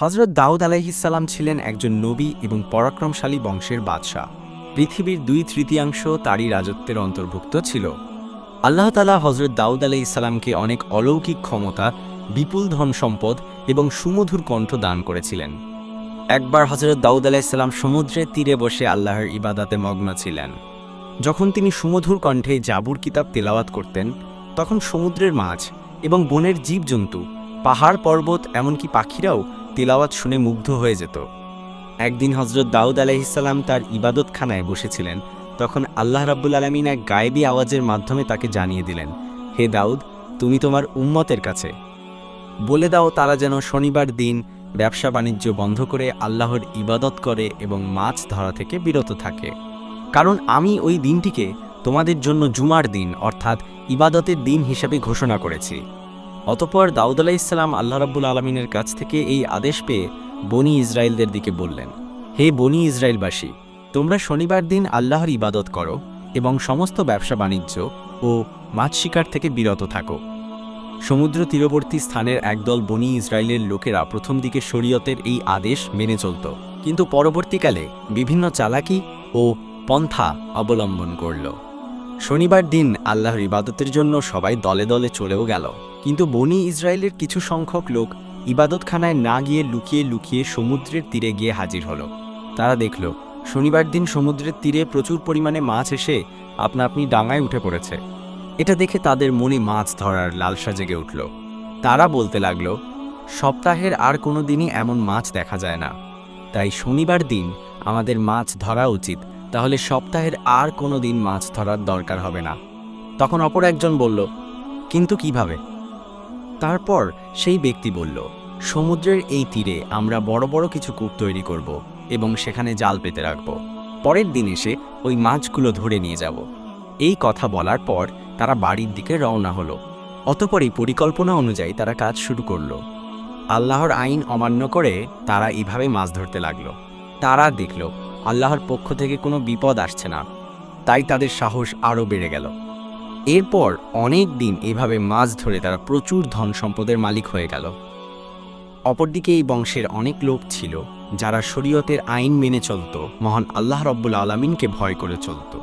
হজরত দাউদ আলাইহিসাল্লাম ছিলেন একজন নবী এবং পরাক্রমশালী বংশের বাদশাহ। পৃথিবীর দুই তৃতীয়াংশ তারই রাজত্বের অন্তর্ভুক্ত ছিল। আল্লাহ তালা হজরত দাউদ আলাইসাল্লামকে অনেক অলৌকিক ক্ষমতা, বিপুল ধন সম্পদ এবং সুমধুর কণ্ঠ দান করেছিলেন। একবার হজরত দাউদ আলাইসাল্লাম সমুদ্রের তীরে বসে আল্লাহর ইবাদাতে মগ্ন ছিলেন। যখন তিনি সুমধুর কণ্ঠে জাবুর কিতাব তেলাওয়াত করতেন, তখন সমুদ্রের মাছ এবং বনের জীবজন্তু, পাহাড় পর্বত, এমনকি পাখিরাও তেলাওয়াত শুনে মুগ্ধ হয়ে যেত। একদিন হজরত দাউদ আলাইহিসাল্লাম তার ইবাদতখানায় বসেছিলেন। তখন আল্লাহ রাব্বুল আলমিন এক গায়েবী আওয়াজের মাধ্যমে তাকে জানিয়ে দিলেন, হে দাউদ, তুমি তোমার উম্মতের কাছে। বলে দাও তারা যেন শনিবার দিন ব্যবসা বাণিজ্য বন্ধ করে আল্লাহর ইবাদত করে এবং মাছ ধরা থেকে বিরত থাকে। কারণ আমি ওই দিনটিকে তোমাদের জন্য জুমার দিন অর্থাৎ ইবাদতের দিন হিসাবে ঘোষণা করেছি। অতপর দাউদ আলাহ ইসলাম আল্লাহ রাব্বুল আলমিনের কাছ থেকে এই আদেশ পেয়ে বনি ইসরায়েলদের দিকে বললেন, হে বনি ইসরায়েলবাসী তোমরা শনিবার দিন আল্লাহর ইবাদত করো এবং সমস্ত ব্যবসা বাণিজ্য ও মাছ শিকার থেকে বিরত থাকো। সমুদ্র তীরবর্তী স্থানের একদল বনি ইসরায়েলের লোকেরা প্রথম দিকে শরীয়তের এই আদেশ মেনে চলত, কিন্তু পরবর্তীকালে বিভিন্ন চালাকি ও পন্থা অবলম্বন করল। শনিবার দিন আল্লাহর ইবাদতের জন্য সবাই দলে দলে চলেও গেল। কিন্তু বনি ইসরায়েলের কিছু সংখ্যক লোক ইবাদতখানায় না গিয়ে লুকিয়ে লুকিয়ে সমুদ্রের তীরে গিয়ে হাজির হলো। তারা দেখল, শনিবার দিন সমুদ্রের তীরে প্রচুর পরিমাণে মাছ এসে আপনা আপনি ডাঙায় উঠে পড়েছে। এটা দেখে তাদের মনে মাছ ধরার লালসা জেগে উঠল। তারা বলতে লাগল, সপ্তাহের আর কোনো দিনই এমন মাছ দেখা যায় না। তাই শনিবার দিন আমাদের মাছ ধরা উচিত, তাহলে সপ্তাহের আর কোনো দিন মাছ ধরার দরকার হবে না। তখন অপর একজন বলল, কিন্তু কীভাবে? তারপর সেই ব্যক্তি বলল, সমুদ্রের এই তীরে আমরা বড় বড় কিছু কূপ তৈরি করব এবং সেখানে জাল পেতে রাখব। পরের দিন এসে ওই মাছগুলো ধরে নিয়ে যাব। এই কথা বলার পর তারা বাড়ির দিকে রওনা হলো। অতপরই পরিকল্পনা অনুযায়ী তারা কাজ শুরু করল। আল্লাহর আইন অমান্য করে তারা এইভাবে মাছ ধরতে লাগল। তারা দেখল, আল্লাহর পক্ষ থেকে কোনো বিপদ আসছে না। তাই তাদের সাহস আরও বেড়ে গেল। এরপর অনেক দিন এভাবে মাছ ধরে তারা প্রচুর ধন সম্পদের মালিক হয়ে গেল। অপরদিকে এই বংশের অনেক লোক ছিল, যারা শরীয়তের আইন মেনে চলত, মহান আল্লাহ রব্বুল আলমিনকে ভয় করে চলত।